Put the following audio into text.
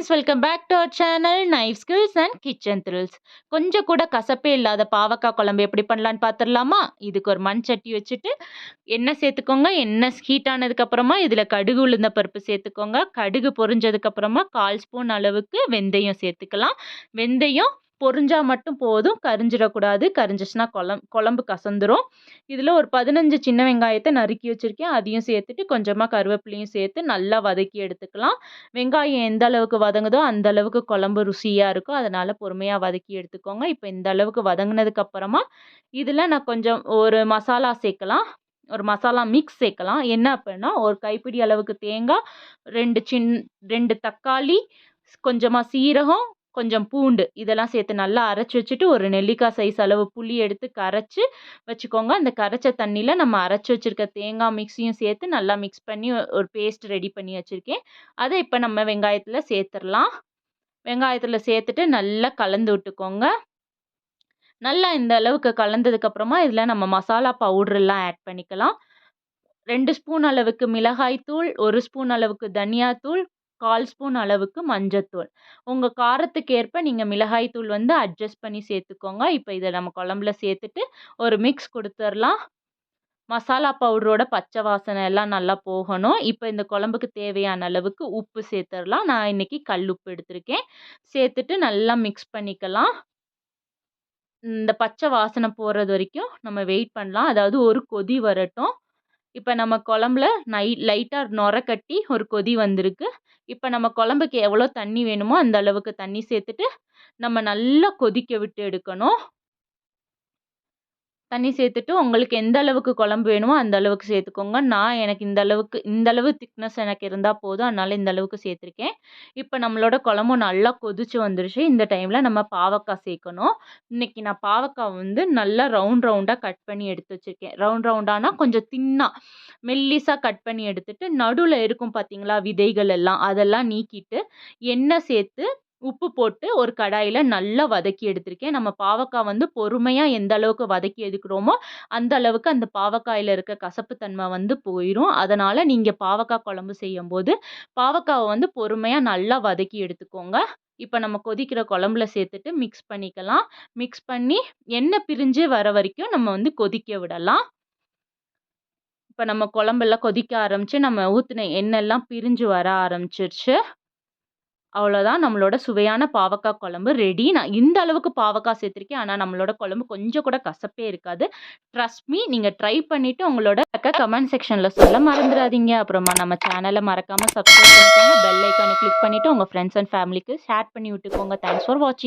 Guys welcome back to our channel knife skills and kitchen thrills கொஞ்சம் கூட கசப்பே இல்லாத பாவக்காய் குழம்பு எப்படி பண்ணலான்னு பார்த்துடலாமா இதுக்கு ஒரு மண் சட்டி வச்சுட்டு எண்ணெய் சேர்த்துக்கோங்க. எண்ணெய் ஹீட் ஆனதுக்கப்புறமா இதில் கடுகு உளுந்த பருப்பு சேர்த்துக்கோங்க. கடுகு பொரிஞ்சதுக்கப்புறமா கால் ஸ்பூன் அளவுக்கு வெந்தயம் சேர்த்துக்கலாம். வெந்தயம் பொறிஞ்சால் மட்டும் போதும். கரிஞ்சிடக்கூடாது. கரிஞ்சிச்சுன்னா குழம் குழம்பு கசந்துரும். இதில் ஒரு பதினஞ்சு சின்ன வெங்காயத்தை நறுக்கி வச்சுருக்கேன். அதையும் சேர்த்துட்டு கொஞ்சமாக கருவேப்பிலையும் சேர்த்து நல்லா வதக்கி எடுத்துக்கலாம். வெங்காயம் எந்த அளவுக்கு வதங்குதோ அந்த அளவுக்கு குழம்பு ருசியாக இருக்கும். அதனால் பொறுமையாக வதக்கி எடுத்துக்கோங்க. இப்போ இந்த அளவுக்கு வதங்கினதுக்கப்புறமா இதில் நான் கொஞ்சம் ஒரு மசாலா சேர்க்கலாம். ஒரு மசாலா மிக்ஸ் சேர்க்கலாம். என்ன அப்படின்னா ஒரு கைப்பிடி அளவுக்கு தேங்காய் ரெண்டு சின் ரெண்டு தக்காளி கொஞ்சமாக சீரகம் கொஞ்சம் பூண்டு இதெல்லாம் சேர்த்து நல்லா அரைச்சி வச்சுட்டு ஒரு நெல்லிக்காய் சைஸ் அளவு புளி எடுத்து கரைச்சி வச்சுக்கோங்க. அந்த கரைச்ச தண்ணியில் நம்ம அரைச்சி வச்சுருக்க தேங்காய் மிக்ஸியும் சேர்த்து நல்லா மிக்ஸ் பண்ணி ஒரு பேஸ்ட் ரெடி பண்ணி வச்சுருக்கேன். அதை இப்போ நம்ம வெங்காயத்தில் சேர்த்துடலாம். வெங்காயத்தில் சேர்த்துட்டு நல்லா கலந்து விட்டுக்கோங்க. நல்லா இந்த அளவுக்கு கலந்ததுக்கப்புறமா இதில் நம்ம மசாலா பவுடர்லாம் ஆட் பண்ணிக்கலாம். ரெண்டு ஸ்பூன் அளவுக்கு மிளகாய்த்தூள் ஒரு ஸ்பூன் அளவுக்கு தனியாத்தூள் கால் ஸ்பூன் அளவுக்கு மஞ்சத்தூள். உங்கள் காரத்துக்கு ஏற்ப நீங்கள் மிளகாய்த்தூள் வந்து அட்ஜஸ்ட் பண்ணி சேர்த்துக்கோங்க. இப்போ இதை நம்ம குழம்புல சேர்த்துட்டு ஒரு மிக்ஸ் கொடுத்துர்லாம். மசாலா பவுடரோட பச்சை வாசனை எல்லாம் நல்லா போகணும். இப்போ இந்த குழம்புக்கு தேவையான அளவுக்கு உப்பு சேர்த்துடலாம் நான் இன்றைக்கி கல் உப்பு எடுத்திருக்கேன். சேர்த்துட்டு நல்லா மிக்ஸ் பண்ணிக்கலாம். இந்த பச்சை வாசனை போகிறது வரைக்கும் நம்ம வெயிட் பண்ணலாம். அதாவது ஒரு கொதி வரட்டும். இப்போ நம்ம குழம்புல நை லைட்டாக நுர கட்டி ஒரு கொதி வந்திருக்கு. இப்போ நம்ம குழம்புக்கு எவ்வளோ தண்ணி வேணுமோ அந்த அளவுக்கு தண்ணி சேர்த்துட்டு நம்ம நல்லா கொதிக்க விட்டு எடுக்கணும். தண்ணி சேர்த்துட்டு உங்களுக்கு எந்த அளவுக்கு குழம்பு வேணுமோ அந்த அளவுக்கு சேர்த்துக்கோங்க. நான் எனக்கு இந்த அளவுக்கு இந்த அளவு திக்னஸ் எனக்கு இருந்தால் போதும். அதனால் இந்த அளவுக்கு சேர்த்துருக்கேன். இப்போ நம்மளோட குழம்பும் நல்லா கொதிச்சு வந்துருச்சு. இந்த டைமில் நம்ம பாவக்காய் சேர்க்கணும். இன்றைக்கி நான் பாவக்காய் வந்து நல்லா ரவுண்ட் ரவுண்டாக கட் பண்ணி எடுத்து வச்சுருக்கேன். ரவுண்ட் ரவுண்டானா கொஞ்சம் தின்னாக மெல்லிஸாக கட் பண்ணி எடுத்துட்டு நடுவில் இருக்கும் பார்த்தீங்களா விதைகள் எல்லாம் அதெல்லாம் நீக்கிட்டு எண்ணெய் சேர்த்து உப்பு போட்டு ஒரு கடாயில் நல்லா வதக்கி எடுத்திருக்கேன். நம்ம பாவக்காய் வந்து பொறுமையாக எந்த அளவுக்கு வதக்கி எடுக்கிறோமோ அந்த அளவுக்கு அந்த பாவக்காயில் இருக்க கசப்பு தன்மை வந்து போயிடும் அதனால் நீங்கள் பாவக்காய் குழம்பு செய்யும்போது பாவக்காவை வந்து பொறுமையாக நல்லா வதக்கி எடுத்துக்கோங்க. இப்போ நம்ம கொதிக்கிற குழம்புல சேர்த்துட்டு மிக்ஸ் பண்ணிக்கலாம். மிக்ஸ் பண்ணி எண்ணெய் பிரிஞ்சு வர வரைக்கும் நம்ம வந்து கொதிக்க விடலாம். இப்போ நம்ம குழம்பெல்லாம் கொதிக்க ஆரம்பித்து நம்ம ஊற்றின எண்ணெய்லாம் பிரிஞ்சு வர ஆரம்பிச்சிருச்சு. அவ்வளோதான் நம்மளோட சுவையான பாவக்காய் குழம்பு ரெடி நான் இந்த அளவுக்கு பாவக்காய் சேர்த்துருக்கேன். ஆனால் நம்மளோட குழம்பு கொஞ்சம் கூட கசப்பே இருக்காது. ட்ரஸ்ட் மீ நீங்கள் ட்ரை பண்ணிவிட்டு உங்களோட கமெண்ட் செக்ஷனில் சொல்ல மறந்துடாதீங்க அப்புறமா நம்ம சேனலை மறக்காமல் சப்ஸ்கிரைப் பண்ணிக்கோங்க. பெல் ஐக்கானை கிளிக் பண்ணிவிட்டு உங்கள் ஃப்ரெண்ட்ஸ் அண்ட் ஃபேமிலிக்கு ஷேர் பண்ணி விட்டுக்கோங்க. தேங்க்ஸ் ஃபார் வாட்சிங்